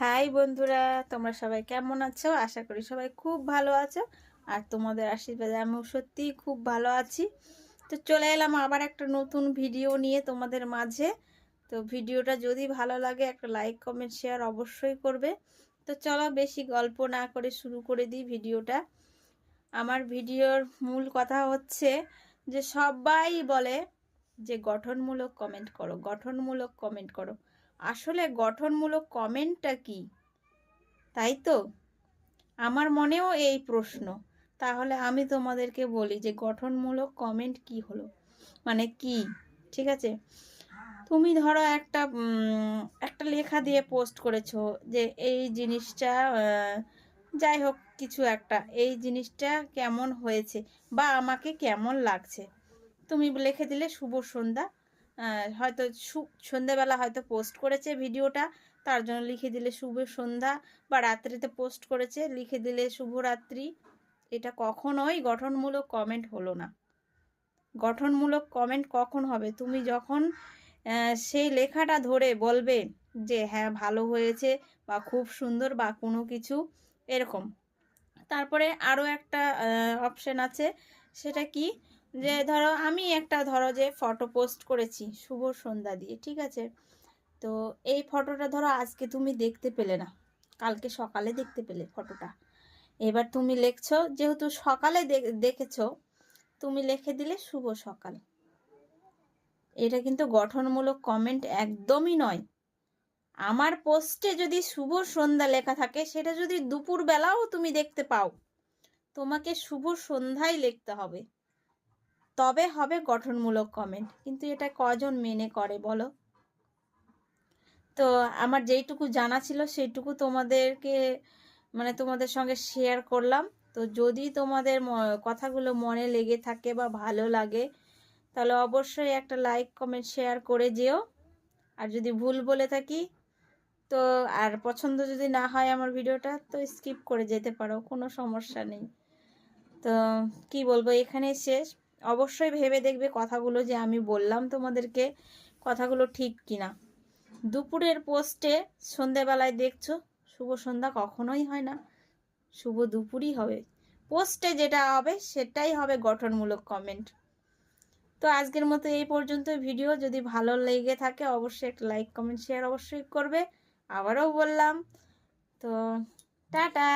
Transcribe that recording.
High বন্ধুরা, তোমরা সবাই কেমন আছো? আশা করি সবাই খুব ভালো আছো। আর তোমাদের আশীর্বাদে আমিও সত্যিই খুব ভালো আছি। তো চলে এলাম আবার একটা নতুন ভিডিও নিয়ে তোমাদের মাঝে। তো ভিডিওটা যদি ভালো লাগে, একটা লাইক, কমেন্ট, শেয়ার অবশ্যই করবে। তো চলো বেশি গল্প না করে শুরু করে দিই ভিডিওটা। আমার ভিডিওর মূল কথা হচ্ছে যে সবাই বলে যে গঠনমূলক কমেন্ট করো, গঠনমূলক কমেন্ট করো। আসলে গঠনমূলক কমেন্টটা কি? তাই তো? আমার মনেও এই প্রশ্ন। তাহলে আমি তোমাদেরকে বলি যে গঠনমূলক কমেন্ট কি হলো? মানে কি? ঠিক আছে? তুমি ধরো একটা একটা লেখা দিয়ে পোস্ট করেছ যে এই জিনিসটা যাই হোক কিছু একটা, এই জিনিসটা কেমন হয়েছে বা আমাকে কেমন লাগছে? তুমি লিখে দিলে শুভ সন্ধ্যা। হয়তো সু- সন্ধ্যাবেলা হয়তো পোস্ট করেছে ভিডিওটা, তার জন্য লিখে দিলে শুভ সন্ধ্যা, বা রাত্রিতে পোস্ট করেছে, লিখে দিলে শুভরাত্রি এটা কখনোই গঠনমূলক কমেন্ট হলো না। গঠনমূলক কমেন্ট কখন হবে? তুমি যখন সেই লেখাটা ধরে বলবে যে হ্যাঁ ভালো হয়েছে, বা খুব সুন্দর, বা কোনো কিছু, এরকম। তারপরে আরও একটা অপশন আছে, সেটা কি? যে ধরো আমি একটা ধরো যে ফটো পোস্ট করেছি, শুভ সন্ধ্যা দিয়ে, ঠিক আছে? তো এই ফটোটা ধরো আজকে তুমি দেখতে পেলে না। কালকে সকালে দেখতে পেলে ফটোটা এবার তুমি লিখছো, যেহেতু সকালে দেখেছ, তুমি লিখে দিলে শুভ সকাল। এটা কিন্তু গঠনমূলক কমেন্ট একদমই নয়। আমার পোস্টে যদি শুভ সন্ধ্যা লেখা থাকে, সেটা যদি দুপুর বেলাও তুমি দেখতে পাও, তোমাকে শুভ সন্ধ্যায় লিখতে হবে। তবে হবে গঠনমূলক কমেন্ট কিন্তু এটা কজন মেনে করে বলো? তো আমার যেইটুকু জানা ছিল সেইটুকু তোমাদেরকে মানে তোমাদের সঙ্গে শেয়ার করলাম। তো যদি তোমাদের কথাগুলো মনে লেগে থাকে বা ভালো লাগে, তাহলে অবশ্যই একটা লাইক কমেন্ট শেয়ার করে যেও। আর যদি ভুল বলে থাকি, তো আর পছন্দ যদি না হয় আমার ভিডিওটা, তো স্কিপ করে যেতে পারো, কোনো সমস্যা নেই। তো কি বলব, এখানেই শেষ। অবশ্যই ভেবে দেখবে কথাগুলো যে আমি বললাম তোমাদেরকে, কথাগুলো ঠিক কিনা। দুপুরের পোস্টে সন্ধেবেলায় দেখছ, শুভ সন্ধ্যা কখনোই হয় না, শুভ দুপুরই হবে। পোস্টে যেটা হবে সেটাই হবে গঠনমূলক কমেন্ট তো আজকের মতো এই পর্যন্ত ভিডিও। যদি ভালো লেগে থাকে অবশ্যই একটা লাইক কমেন্ট শেয়ার অবশ্যই করবে। আবারও বললাম। তো টাটা!